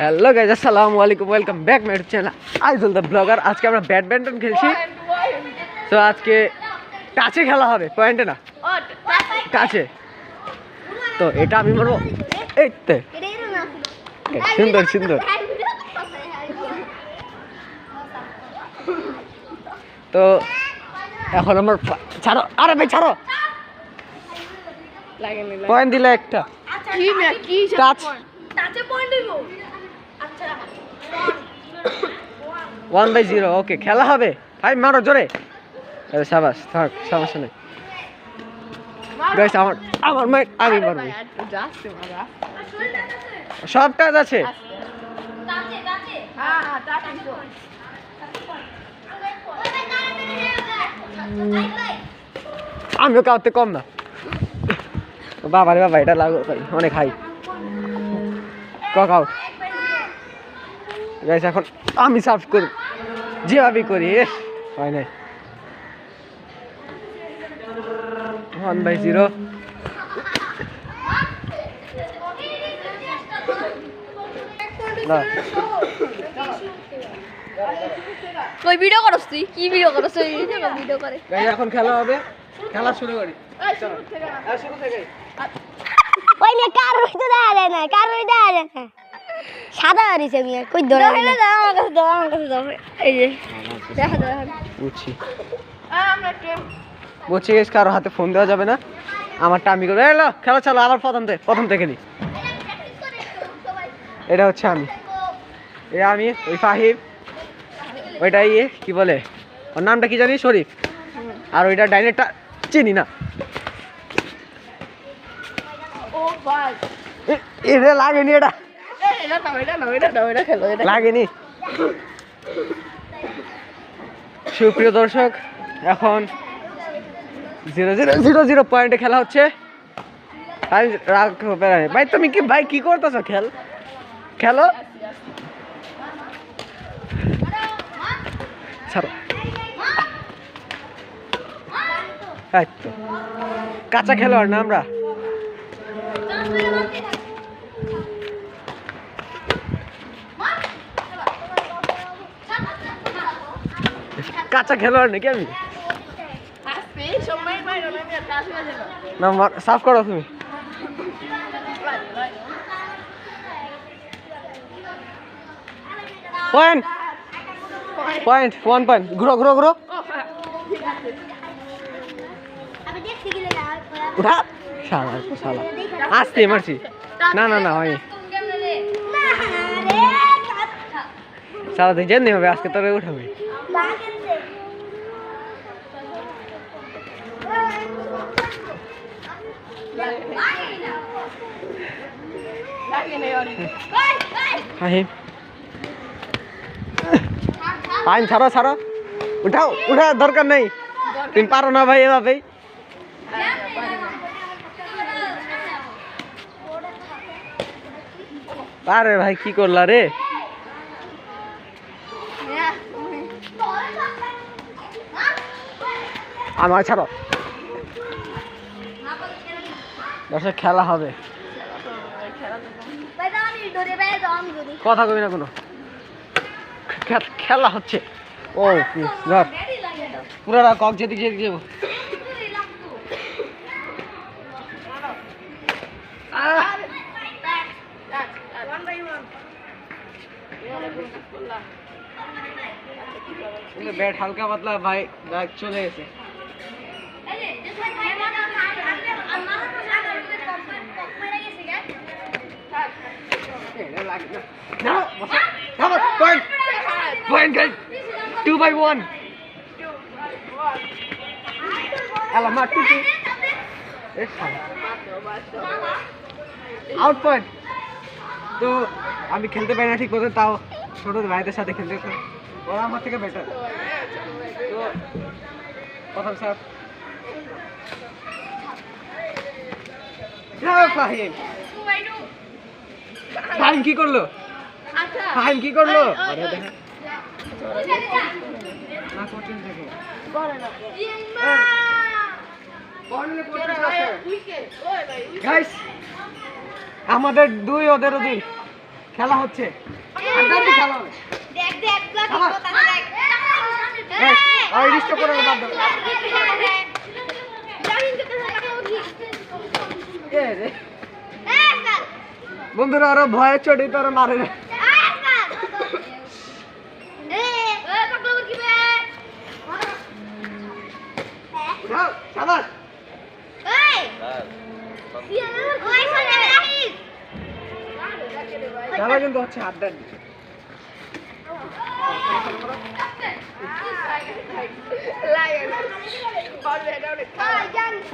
Hello guys আসসালামু আলাইকুম welcome back my channel Aizul the blogger আজকে আমরা ব্যাডমিন্টন খেলছি। তো আজকে কাছে খেলা হবে। পয়েন্টে না? কাছে। তো এটা আমি মারবো এই তো। সুন্দর সুন্দর। তো এখন আমার ছাড়ো। আরে ভাই ছাড়ো। পয়েন্ট দিলে একটা। Touch one by zero okay খেলা হবে। ভাই মারো জোরে। সাবাস থাক সমস্যা নেই গাইস আমার আমার মাইট আমি মারবো। সব কাজ আছে। আমিও কাউতে কম না। বাবা রে বাবা এটা লাগো অনেক হাই কক আউট গাইস এখন আমি সার্ভ করি যেভাবে করি এস হয় নাই। ওয়ান বাই জিরো না। ভিডিও করছ তুই? কি ভিডিও করছ তুই ভিডিও করে গাইস এখন খেলা হবে। খেলা শুরু করি। হ্যাঁ, শুরু থেকে ওই মেয়ে কার হইতে দেখা যায় না কার হইতে দেখা যায় না? সাদা হারিছে মেয়ে কই ধরে দাও দাও আমার কাছে দাও আমার কাছে দাও এই যে দেখা দাও বুঝছি। আমরা টিম বলছি গেছ কারও হাতে ফোন দেওয়া যাবে না। আমারটা আমি করে এলো খেলা চালো আবার প্রথম থেকে প্রথম থেকে নি। এটা হচ্ছে আমি। এ আমি ওই ফাহিম। ওইটা ইয়ে কি বলে? ওর নামটা কি জানি শরীফ? আর ওইটা ডাইনেটটা চিনি না। ও ভাই এ- এটা লাগেনি এটা। এটা লাগেনি। সুপ্রিয় দর্শক, এখন জিরো জিরো জিরো জিরো পয়েন্টে খেলা হচ্ছে। ভাই তুমি কি ভাই, কি করতেছো? খেল। খেলো। ছাড়ো। কাঁচা খেলোয়াড় না আমরা? কাঁচা খেলোয়াড় নাকি আমি? না সাফ করো তুমি। পয়েন্ট পয়েন্ট ওয়ান পয়েন্ট ঘুরো ঘুরো ঘুরো। আসতে মারছি। না না না হয় তুই জানি হবে আজকে তোরে উঠাবে। হাহিম টাইম ছাড়ো ছাড়ো। উঠাও উঠা দরকার নেই। তুমি পারো না ভাই এভাবেই। আরে ভাই, কি করলা রে? আমার ছাড়ো। দর্শক খেলা হবে। কথা কবি না কোনো। খেলা হচ্ছে। ও ধর পুরাটা কক যেদিকে যেদিকে যাব। ব্যাট হালকা পাতলা ভাই চলে গেছে। Point point guys two by one আলা মার টু টু আউট পয়েন্ট তো আমি খেলতে পারি না ঠিক মতো তাও ছোট ভাইদের সাথে খেলতে ওরা আমার থেকে বেটার তো প্রথম স্যার ফাহিম ফাহিম কি করল ফাহিম কি করল আমাদের দুই ওদের দুই খেলা হচ্ছে খেলা হবে করে। বন্ধুরা ওরা ভয়ের চোটে তোরা মারে না। যাও, সাবাস। কিন্তু হচ্ছে হাড্ডাহাড্ডি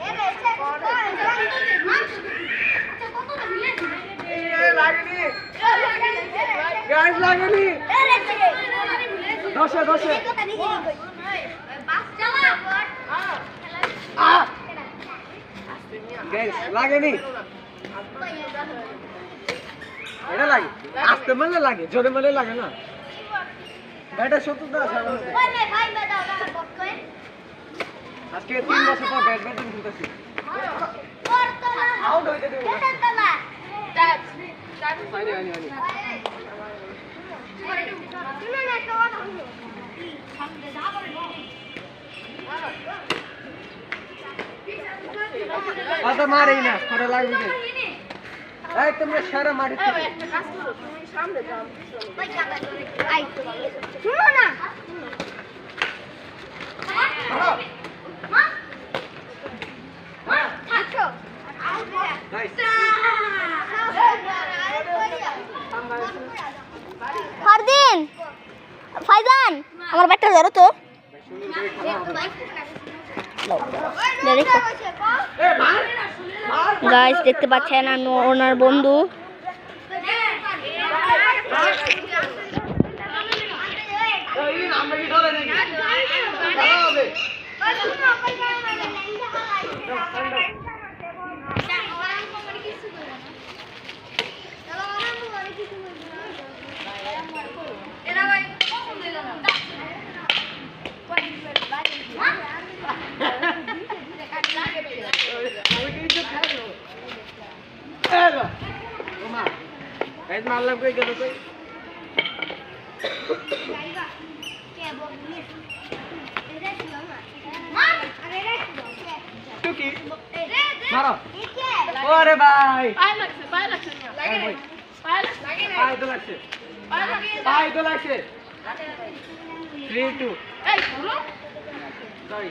এ, গাইস লাগেনি দশে দশে লাগেনি এটা লাগে। আসতে মারলে লাগে জোরে মারলে লাগে না। ব্যাটের শত্রুতা আছে। আজকে তিন বছর পর ব্যাট ব্যাটিং খেলতেছি। আউট হইতে দেবো। অত মারেই না লাগবে কি? এই তোমরা সারা মারি শুনো না ফারদিন ফাইজান আমার ব্যাগটা ধরো তো গাইস দেখতে পাচ্ছেন আর ওনার বন্ধু। মারলাম কই গেল কই টুকি মারো ওরে ভাই পায়ে তো লাগছে পায়ে তো লাগছে three two sorry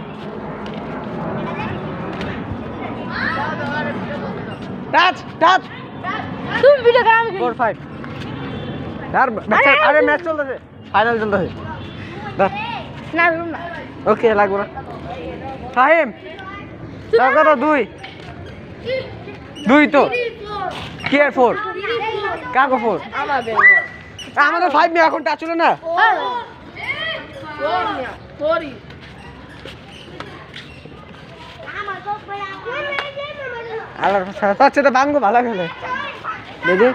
touch touch তুমি ভিডিও কর আমি ফোর ফাইভ আর ম্যাচ আরে ম্যাচ চলতেছে ফাইনাল চলতেছে না রুম না ওকে লাগবে না ফাহিম কত দুই দুই তো কি আর ফোর কাকো ফোর আমাদের ফাইভ নিয়ে এখন টাচ ছিল না হচ্ছে তো বাঙ্গো ভালো খেলে দেখি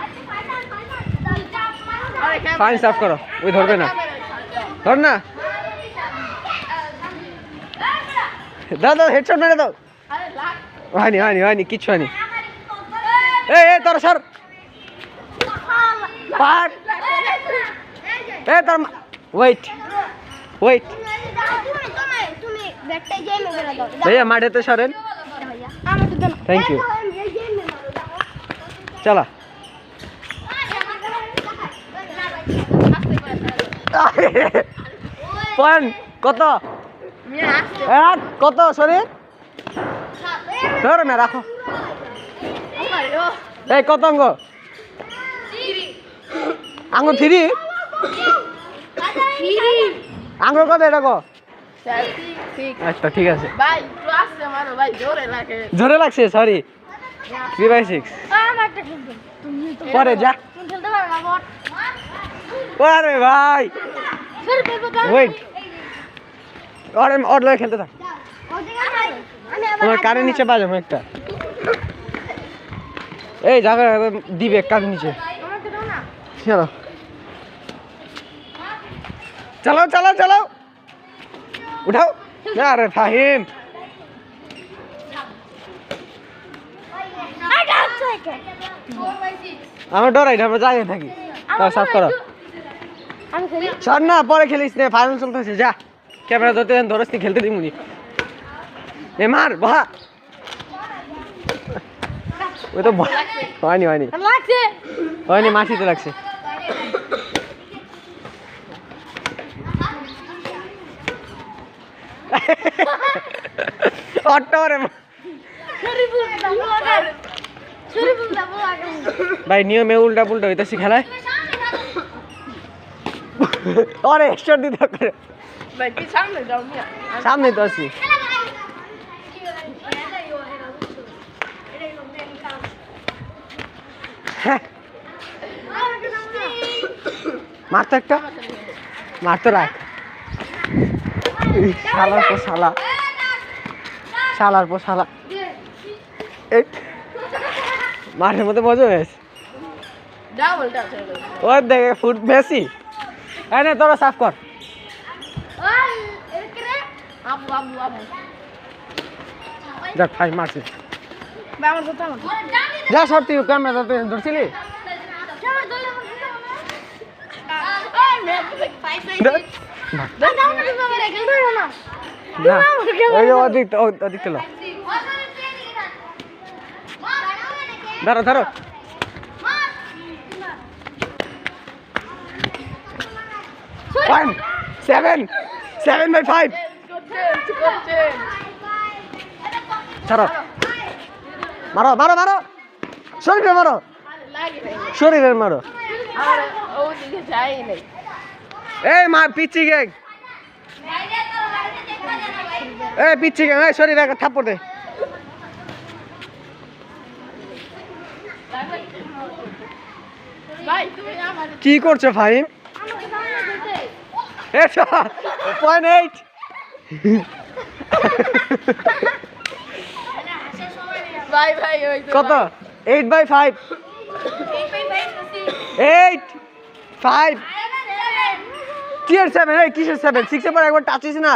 ফাইন সাফ করো ওই ধরবে না ধর না দাও হেডশট মেরে দাও হয়নি হয়নি হয়নি কিচ্ছু হয়নি এই এই তোর সর এ তোর ওয়েট ওয়েট ভাইয়া মাঠেতে সরেন Thank you. চলা। পয়েন্ট কত? এক কত শরীর? ধর মে রাখো। এই কত অঙ্গ আঙ্গুর থ্রি? আঙ্গুর কত এটা কো? আচ্ছা ঠিক আছে। ভাই একটু আসছে মারো ভাই জোরে লাগে। জোরে লাগছে সরি থ্রি বাই সিক্স আমার একটা খেলবে তুমি তো পরে যা। তুমি খেলতে পারো না বট আরে ভাই। ওয়েট ওর ওর লয়ে খেলতে থাক। তোমার কানের নিচে বাজাবো একটা। এই জায়গা দিবে কানের নিচে। চলো চালাও চালাও চালাও। উঠাও। আরে ফাহিম। আমার ডরাই আমরা যাই থাকি। সাফ করো। সর না পরে খেলিস না ফাইনাল চলতেছে যা। ক্যামেরা ধরতে ধরস খেলতে দিমুনি। এ মার বাহা। ওই তো হয়নি হয়নি। হয়নি মাছিতে লাগছে। ভাই নিয়মে উল্টা পুল্টা হইতেছি খেলায়। অরে এক্সট্রা দিতে করে সামনে তো আছি। হ্যাঁ। মারতো একটা? মারতো রাখ। শালার পর শালা। শালার পর শালা। মাঠের মধ্যে মজা হয়েছে। হয়ে ওর দেখে ফুট বেশি এনে তোরা সাফ কর। দেখ ভাই মারছে। যা সর তুই ক্যামেরা ধরছিলি। না, না, ওই চলো ধরো ধরো one seven seven by five ছাড়ো মারো মারো মারো। শরীরে মারো। শরীরের মারো। এই মা পিচ্ছি গ্যাং এই পিচ্ছি গ্যাং এই শরীরে একটা থাপ্পড় দে। কি করছ ফাহিম পয়েন্ট এইট কত? Eight by five eight five কি সেভেন এই কিসের সেভেন সিক্সের পর একবার টাচ না।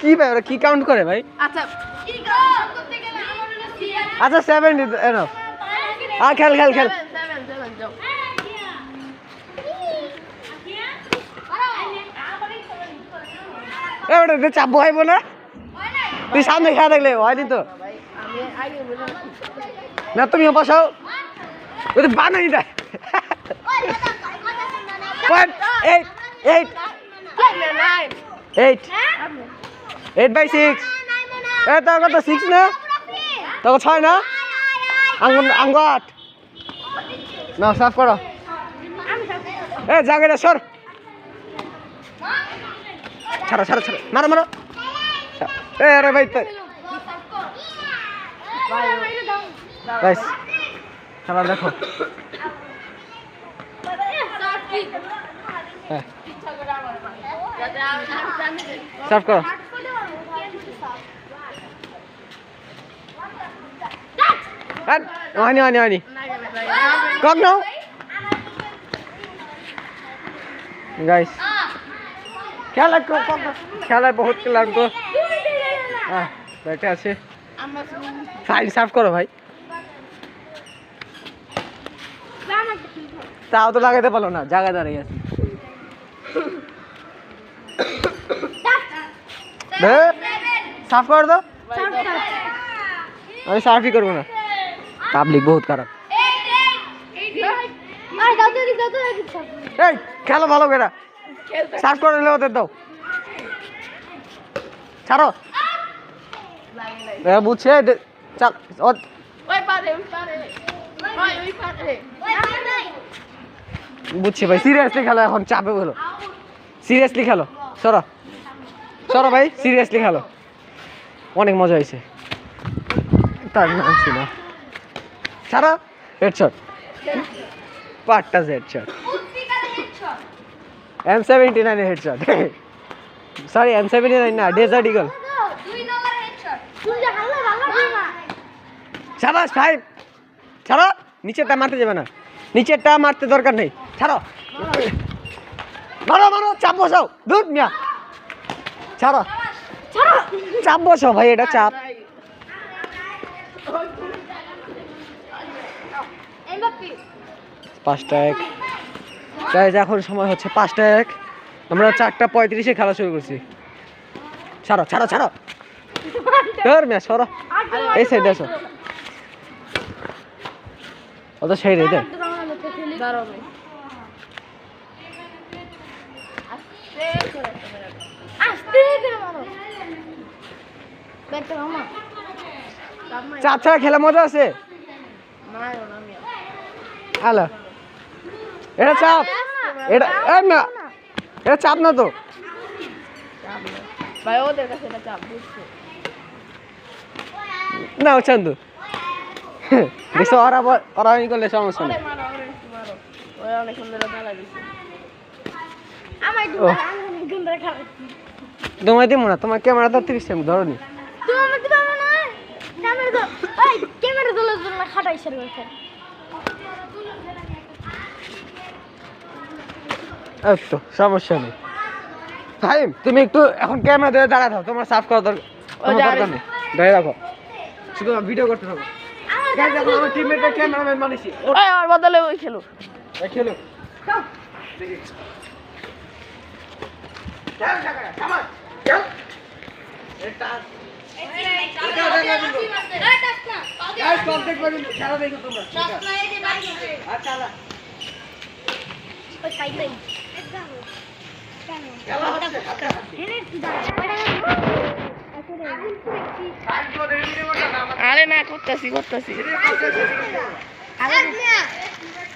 কি ভাই ওরা কি কাউন্ট করে ভাই? আচ্ছা। আচ্ছা সেভেন এনফ আর খেল খেল খেল। ওটা চাপ বহাইব না? তুই সামনে খেয়া দেখলে হয়নি তো। না তুমিও বসাও। বানাই দেয় point eight eight eight eight by six এ তোর কত সিক্স না তোর ছয় না আঙ্গুল আঙ্গ আট না সাফ করো এ জায়গাটা সর ছাড়ো ছাড়ো ছাড়ো মারো মারো এ আরে ভাই তো গাইস খেলা দেখো হ্যাঁ। সার্ভ করো। হয়নি হয়নি হয়নি কক নাও। গাইস খেলা খেলায় বহুত লাগতো হ্যাঁ ব্যাটে আছে। ফাইন সার্ভ করো ভাই। তাও তো লাগাতে পারল না জায়গা দাঁড়িয়ে আছে। দে, সাফ করে দাও আমি সাফই করব না। পাবলিক বহুত খারাপ। এই খেলো ভালো করে। সাফ করে নিলে ওদের দাও। ছাড়ো। এ, বুঝছে? দে- চাল ও- ওই পারে ওই পারে। ভাই ওই পারে। বুঝছি ভাই সিরিয়াসলি খেলো এখন চাপে বলো। সিরিয়াসলি খেলো সরো। সরো ভাই সিরিয়াসলি খেলো। অনেক মজা হয়েছে। তার নাম ছিল। ছাড়ো হেডশট পাঁচটা headshot M seventy nine headshot sorry M seventy nine না ডেজার্ট ইগল সাবাস ফাইভ ছাড়ো। নিচেরটা মারতে যাবে না। নিচেরটা মারতে দরকার নেই। ছাড়ো। মারো মারো চাপ বসাও। দুধ মিয়া। ছাড়ো। চাপ বসাও ভাই এটা চাপ। পাঁচটা এক। এখন সময় হচ্ছে পাঁচটা এক। আমরা চারটা পঁয়ত্রিশে খেলা শুরু করছি। ছাড়ো ছাড়ো ছাড়ো। ধর মিয়া সরো। এই সাইডে আসো। ও তো সেই রে দে চাপ ছাড়া খেলা মজা আছে? হ্যালো এটা চাপ। এটা না এটা চাপ না তো। ভাই ওদের কাছে এটা চাপ বুঝছ? না চান্দু। দেখছ ওরা করলে সমস্যা নেই। ওরে অনেক সুন্দর আমার তোমায় দিব না তোমার ক্যামেরা ধরতে দিচ্ছি আমি ধরনি। তুমি আমাকে দিবে না ক্যামেরা তো ওই ক্যামেরা তোলার জন্য খাটাই শুরু করছে তো সমস্যা নেই। ফাহিম তুমি একটু এখন ক্যামেরা দিয়ে দাঁড়া থাকো তোমার সাফ করা দরকার তোমার দরকার নেই। দাঁড়িয়ে রাখো শুধু ভিডিও করতে থাকো। আমার ক্যামেরাম্যান মানেছি ওই আমার বদলে ওই খেলো ওই আরে না করতেছি করতেছি।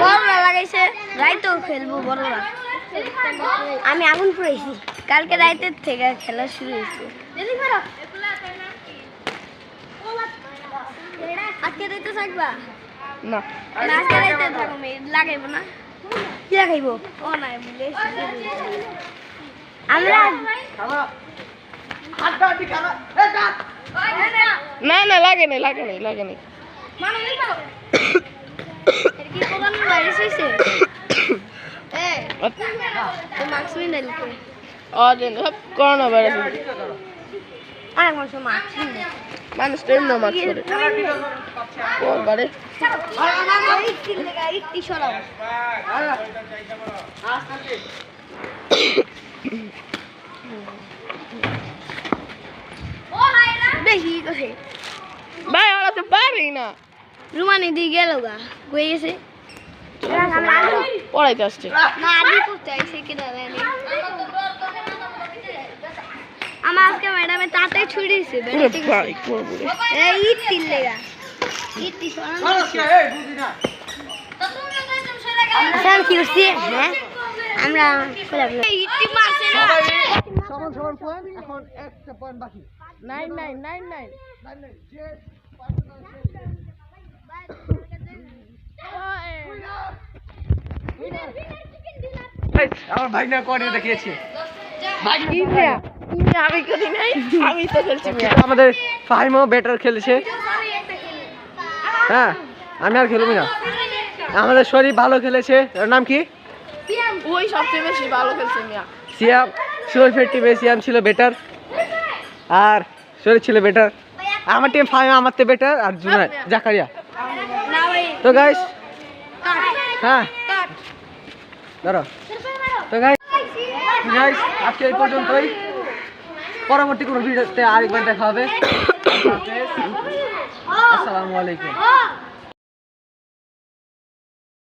বড়রা লাগাইছে। রাইতেও খেলব বড়রা। আমি আগুন পুড়াইছি। কালকে রাইতের থেকে খেলা শুরু হয়েছে। আজকে রাইতে থাকবা? না। না, আজকে রাইতে থাকো লাগাইবো না। কি লাগাইবো? ও নাই বলে আমরা না না লাগে নাই লাগে নাই লাগে নাই। করোনা ভাইরাস মানুষ মানুষ তো এমনি মাছ করে বারে। ভাই ওরা তো পারেই না। রুমানি দিয়ে গেল গা কই গেছে। পড়াইতে আসছে। আমার আজকে ম্যাডামে তাতে করব রে এই ইতি লেগা করছি হ্যাঁ? আমরা না। সমান সমান পয়েন্ট এখন একটা পয়েন্ট বাকি। Nine nine nine nine. আমার ভাই না করে দেখিয়েছি আমি করি নাই? আমি তো খেলছি আমাদের ফাহিমও বেটার খেলেছে। হ্যাঁ আমি আর খেলবি না। আমাদের শরীফ ভালো খেলেছে। ওর নাম কি? ওই সবচেয়ে বেশি ভালো খেলছে মিয়া। সিয়াম শরীফের টিমে সিয়াম ছিল বেটার আর শরীফ ছিল বেটার আমার টিম ফাহিম আমার তো বেটার আর জুনাই জাকারিয়া না ভাই তো গাইস হ্যাঁ। ধরো তো গাইস গাইস আজকে এই পর্যন্তই। পরবর্তী কোনো ভিডিওতে আরেকবার দেখা হবে। আসসালামু আলাইকুম।